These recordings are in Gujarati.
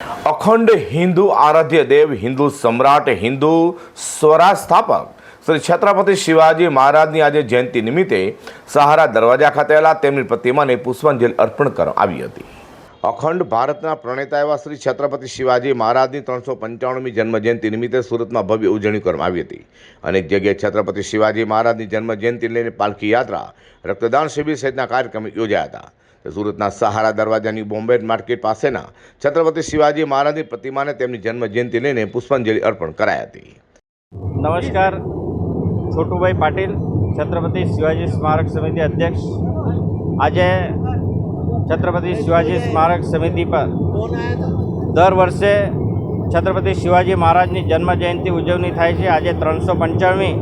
અખંડ હિન્દુ આરાધ્ય દેવ, હિન્દુ સમ્રાટ, હિન્દુ સ્વરાજ સ્થાપક શ્રી છત્રપતિ શિવાજી મહારાજની આજે જયંતિ નિમિત્તે સહારા દરવાજા ખાતે તેમની પ્રતિમાને પુષ્પાંજલિ અર્પણ કરવામાં આવી હતી. અખંડ ભારતના પ્રણેતા એવા શ્રી છત્રપતિ શિવાજી મહારાજની ત્રણસો પંચાણુંમી જન્મજયંતિ નિમિત્તે સુરતમાં ભવ્ય ઉજવણી કરવામાં આવી હતી. અનેક જગ્યાએ છત્રપતિ શિવાજી મહારાજની જન્મજયંતિ લઈને પાલખી યાત્રા, રક્તદાન શિબિર સહિતના કાર્યક્રમો યોજાયા હતા. તો સુરતના સહારા દરવાજાની બોમ્બે માર્કેટ પાસેના છત્રપતિ શિવાજી મહારાજની પ્રતિમાને તેમની જન્મજયંતિ લઈને પુષ્પાંજલિ અર્પણ કરાઈ હતી. નમસ્કાર, છોટુભાઈ પાટીલ, છત્રપતિ શિવાજી સ્મારક સમિતિ અધ્યક્ષ. આજે છત્રપતિ શિવાજી સ્મારક સમિતિ પર. દર વર્ષે છત્રપતિ શિવાજી મહારાજની જન્મ જયંતિ ઉજવણી થાય છે. આજે ત્રણસો પંચાણમી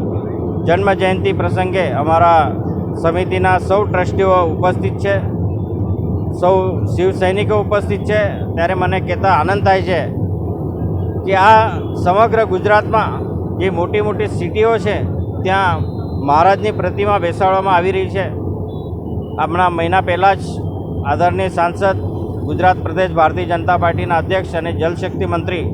જન્મ જયંતિ પ્રસંગે અમારા સમિતિના સૌ ટ્રસ્ટીઓ ઉપસ્થિત છે. સૌ શિવ સૈનિકો ઉપસ્થિત છે. ત્યારે મને કહેતા આનંદ થાય છે કે આ સમગ્ર ગુજરાતમાં જે મોટી મોટી સિટીઓ છે, ત્યાં મહારાજની પ્રતિમા બેસાડવામાં આવી રહી છે. હમણાં મહિના પહેલાં જ આદરણીય સાંસદ, ગુજરાત પ્રદેશ ભારતીય જનતા પાર્ટીના અધ્યક્ષ અને જલશક્તિ મંત્રી,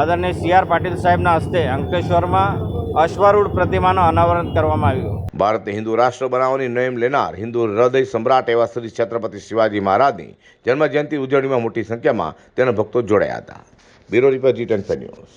આદરણીય સી આર પાટીલ સાહેબના હસ્તે અંકલેશ્વરમાં અશ્વારૂઢ પ્રતિમાનું અનાવરણ કરવામાં આવ્યું. ભારતને હિન્દુ રાષ્ટ્ર બનાવવાની નેમ લેનાર હિન્દુ હૃદય સમ્રાટ એવા શ્રી છત્રપતિ શિવાજી મહારાજની જન્મજયંતિ ઉજવણીમાં મોટી સંખ્યામાં તેના ભક્તો જોડાયા હતા. Bureau report G ten news.